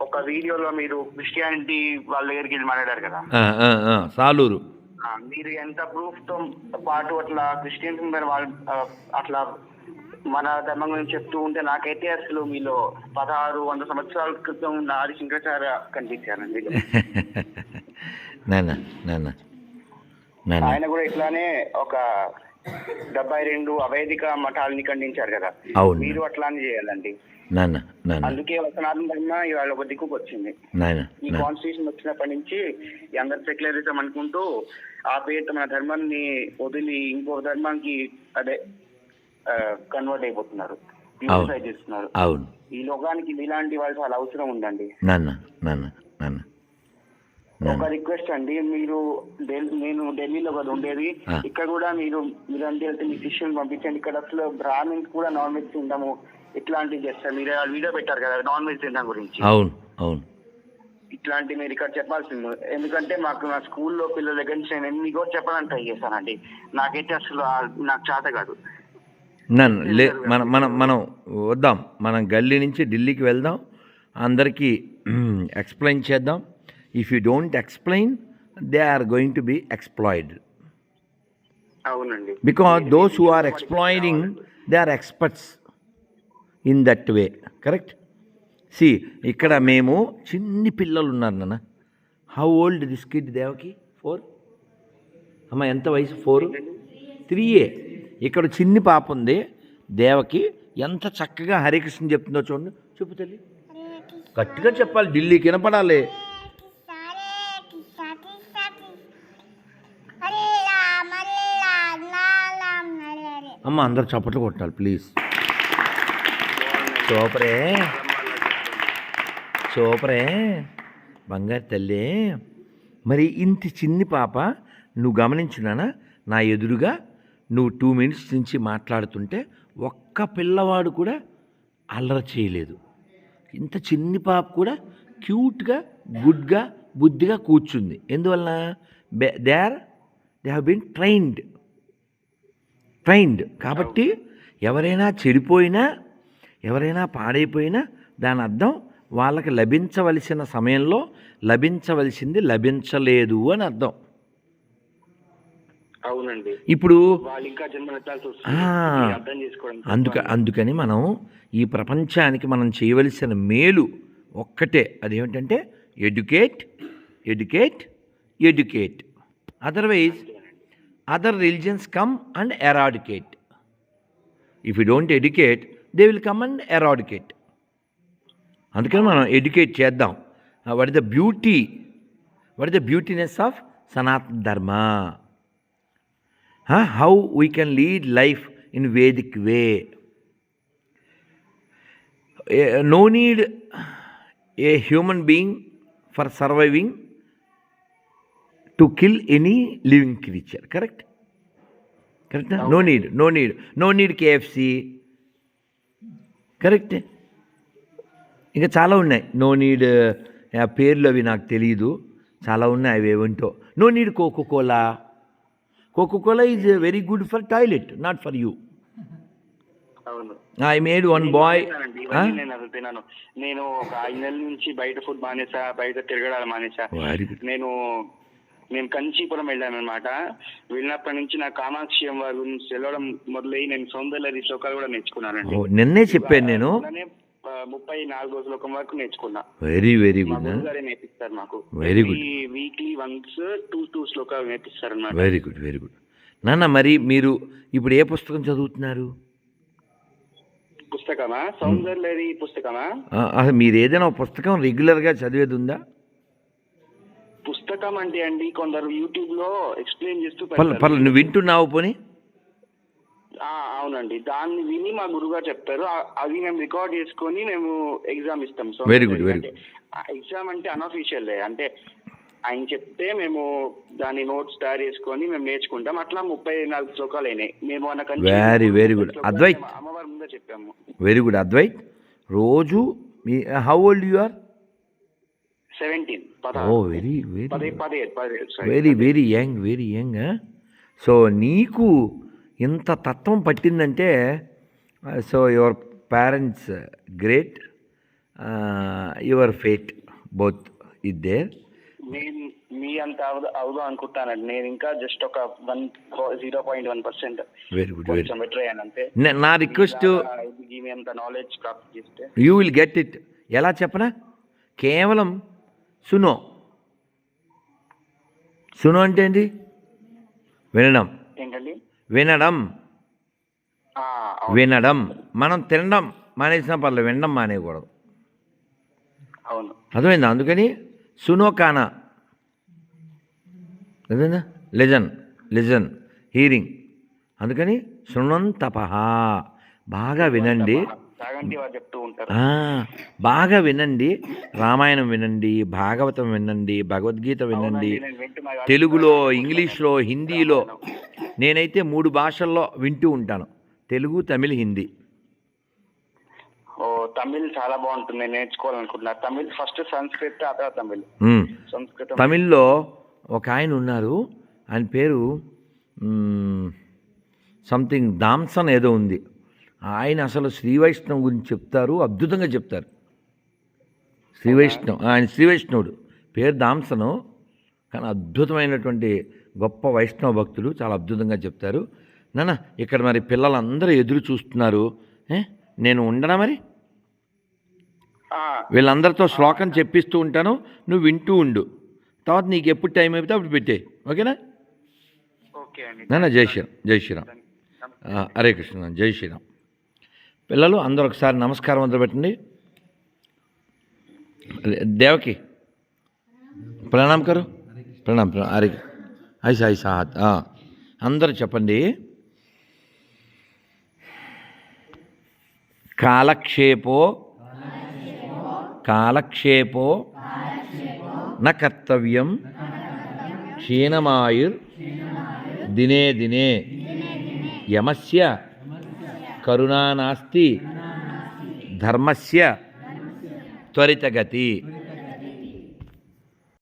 ఒక వీడియోలో మీరు క్రిస్టియానిటీ వాళ్ళ దగ్గరికి వెళ్ళి మాట్లాడారు కదా? సాలూరు. మీరు ఎంత ప్రూఫ్తో పాటు అట్లా క్రిస్టియన్స్ వాళ్ళు అట్లా మన ధర్మం గురించి చెప్తూ ఉంటే నాకైతే అసలు మీలో పదహారు వంద సంవత్సరాల క్రితం ఆది శంకరాచార్య నాన్న. ఆయన కూడా ఇట్లానే ఒక డెబ్బై రెండు అవేదిక మఠాలని ఖండించారు కదా. అవును. మీరు అట్లానే చేయాలండి. నాన్న నాన్న. అందుకే వసనాథం ధర్మ ఇవాళ ఒక దిక్కుకు వచ్చింది. నాయన ఈ నాన్న. కాన్స్టిట్యూషన్ వచ్చినప్పటి నుంచి అందరు సెక్యులరిజం అనుకుంటూ ఆ పేరుతో మన ధర్మాన్ని వదిలి ఇంకో ధర్మానికి అదే కన్వర్ట్ అయిపోతున్నారు. చేస్తున్నారు. అవును. ఈ లోకానికి ఇలాంటి వాళ్ళు చాలా అవసరం ఉందండి. నాన్న నాన్న నాన్న. ఒక రిక్వెస్ట్ అండి. మీరు నేను ఢిల్లీలో కదా ఉండేది. ఇక్కడ కూడా మీరు మీరు అంటే వెళ్తే మీ శిష్యుని పంపించండి. ఇక్కడ అసలు బ్రాహ్మిన్స్ కూడా నాన్ వెజ్ తింటాము ఇట్లాంటివి చేస్తారు? మీరు వీడియో పెట్టారు కదా నాన్ వెజ్ తినడం గురించి. అవును అవును. ఇట్లాంటి మీరు ఇక్కడ చెప్పాల్సింది. ఎందుకంటే మాకు నా స్కూల్లో పిల్లల దగ్గర నుంచి నేను ఎన్ని కూడా చెప్పడానికి ట్రై చేశానండి. నాకైతే అసలు నాకు చేత కాదు. నన్ను లే మనం మనం మనం వద్దాం. మనం గల్లీ నుంచి ఢిల్లీకి వెళ్దాం. అందరికీ ఎక్స్ప్లెయిన్ చేద్దాం. If you don't explain they are going to be exploited అవునండి. Because those who are exploiting they are experts in that way correct see ఇక్కడ మేము చిన్ని పిల్లలు ఉన్నారు నాన్న. How old this kid Devaki four అమ్మ ఎంత వయసు? ఫోర్ త్రీ ఏ ఇక్కడ చిన్ని పాప ఉంది. దేవకి ఎంత చక్కగా హరికృష్ణ చెప్తుందో చూడండి. చెప్పు తల్లి. గట్టిగా చెప్పాలి. ఢిల్లీకి వినపడాలి. అమ్మ అందరు చప్పట్లు కొట్టాలి ప్లీజ్ సూపరే సూపరే బంగారు తల్లి. మరి ఇంత చిన్ని పాప నువ్వు గమనించున్నానా? నా ఎదురుగా నువ్వు టూ మినిట్స్ నుంచి మాట్లాడుతుంటే ఒక్క పిల్లవాడు కూడా అల్లరి చేయలేదు. ఇంత చిన్ని పాప కూడా క్యూట్గా గుడ్గా బుద్ధిగా కూర్చుంది. ఎందువల్ల they are they have been trained trained. కాబట్టి ఎవరైనా చెడిపోయినా ఎవరైనా పాడైపోయినా దాని అర్థం వాళ్ళకి లభించవలసిన సమయంలో లభించవలసింది లభించలేదు అని అర్థం. అవునండి. ఇప్పుడు అందుక అందుకని మనం ఈ ప్రపంచానికి మనం చేయవలసిన మేలు ఒక్కటే. అదేమిటంటే educate educate educate. Otherwise other religions come and eradicate if you don't educate they will come and eradicate అందుకని మనం ఎడ్యుకేట్ చేద్దాం. What is the beauty what is the beautyness of Sanatana Dharma how we can lead life in Vedic way no need a human being for surviving to kill any living creature correct correct no need no need no need KFC correct ఇంకా చాలా ఉన్నాయి. No need ఆ పేర్లు అవి నాకు తెలియదు చాలా ఉన్నాయి అవి ఏమిటో no need Coca Cola Coca Cola is very good for toilet not for you అవును ఐ మేడ్ వన్ బాయ్ నేను నేను ఒక ఐదు నెలల నుంచి బయట ఫుడ్ మానేసా బయట తిరగడాలు మానేసా. నేను నేను కంచీపురం వెళ్ళాను అనమాట వెళ్ళినప్పటి నుంచి నా కామాక్షి వారి గురించి వెళ్ళడం మొదలై నేను సౌందర్య శ్లోకాలు కూడా నేర్చుకున్నానండి. నిన్నే చెప్పాను నేను. ముప్పై నాలుగో శ్లోకం వరకు నేర్చుకున్నా. వెరీ వెరీ గుడ్ నేర్పిస్తారు మాకు. Very good. Weekly once two two శ్లోకాలు నేర్పిస్తారు అనమాట వెరీ గుడ్ వెరీ గుడ్. నాన్న మరి మీరు ఇప్పుడు ఏ పుస్తకం చదువుతున్నారు? పుస్తకమా? సౌందర్యలహరి పుస్తకమా? మీరు ఏదైనా పుస్తకం రెగ్యులర్గా చదివేది ఉందా? పుస్తకం అంటే అండి కొందరు యూట్యూబ్లో ఎక్స్ప్లెయిన్ చేస్తూ పర్లే పెడతారు. పర్లే నువ్వు వింటున్నావు పోనీ. అవునండి. దాన్ని విని మా గురుగారు చెప్తారు. అవి మేము రికార్డ్ చేసుకొని మేము ఎగ్జామ్ ఇస్తాం. So Very good, very exam అంటే అనఫీషియల్ అంటే ఆయన చెప్తే మేము దాని నోట్స్ తయారు చేసుకొని మేము నేర్చుకుంటాం. అట్లా ముప్పై నాలుగు శ్లోకాలు అయినాయి. మేము మన Very, very good. అద్వైత్. అమ్మవారి ముందే చెప్పాము. వెరీ గుడ్ అద్వైత్ రోజు మీ how old you are seventeen oh very very. Very very young very young so నీకు ఇంత తత్వం పట్టిందంటే so your parents great your fate both it there నేను మీ అంత అవదు అవదు అనుకుంటానండి. నేను ఇంకా జస్ట్ ఒక one zero point one percent very good very better అయ్యాను అంతే నా రిక్వెస్ట్ మీ అంత నాలెడ్జ్ ప్రాప్తి చేస్తే. యూ విల్ గెట్ ఇట్ ఎలా చెప్పనా? కేవలం సునో. సునో అంటే ఏంటి వినడం. ఏంటండి? వినడం. వినడం. మనం తినడం మానేసిన పర్లేదు వినడం మానేయకూడదు. అవును. అర్థమైందా? అందుకని సునో కానా? అదేనా లిజన్ లిజన్ హీరింగ్. అందుకని శృణం తపహ. బాగా వినండి. వారు చెప్తూ ఉంటారు. బాగా వినండి. రామాయణం వినండి భాగవతం వినండి భగవద్గీత వినండి. తెలుగులో ఇంగ్లీష్లో హిందీలో నేనైతే మూడు భాషల్లో వింటూ ఉంటాను. తెలుగు తమిళ్ హిందీ. ఓ తమిళ్ చాలా బాగుంటుంది. నేను నేర్చుకోవాలనుకుంటున్నా. తమిళ్ ఫస్ట్ సంస్కృత్ ఆ తర్వాత తమిళ్. సంస్కృతం. తమిళ్ళో ఒక ఆయన ఉన్నారు. ఆయన పేరు సంథింగ్ దామ్సన్ ఏదో ఉంది. ఆయన అసలు శ్రీ వైష్ణవ్ గురించి చెప్తారు అద్భుతంగా చెప్తారు. శ్రీ వైష్ణవ్ ఆయన శ్రీ వైష్ణవుడు. పేరు దామ్సను కానీ అద్భుతమైనటువంటి గొప్ప వైష్ణవ భక్తులు చాలా అద్భుతంగా చెప్తారు. నాన్న ఇక్కడ మరి పిల్లలందరూ ఎదురు చూస్తున్నారు? నేను ఉండనా మరి? వీళ్ళందరితో శ్లోకం చెప్పిస్తూ ఉంటాను నువ్వు వింటూ ఉండు. తర్వాత నీకు ఎప్పుడు టైం అయిపోతే అప్పుడు పెట్టే ఓకేనా? ఓకే జై శ్రీరామ్ జై శ్రీరామ్. హరే కృష్ణ జై శ్రీరామ్. పిల్లలు అందరూ ఒకసారి నమస్కారం మొదలుపెట్టండి పెట్టండి. దేవకి? ప్రణామ్ కరు ప్రణామ్ ప్రణామ్ హరే ఐసా ఐసా అందరూ చెప్పండి. కాలక్షేపో? కాలక్షేపో? న కర్తవ్యం? క్షీణమాయుర్? దినే దినే. యమస్య? కరుణా నాస్తి ధర్మస్య త్వరితగతి.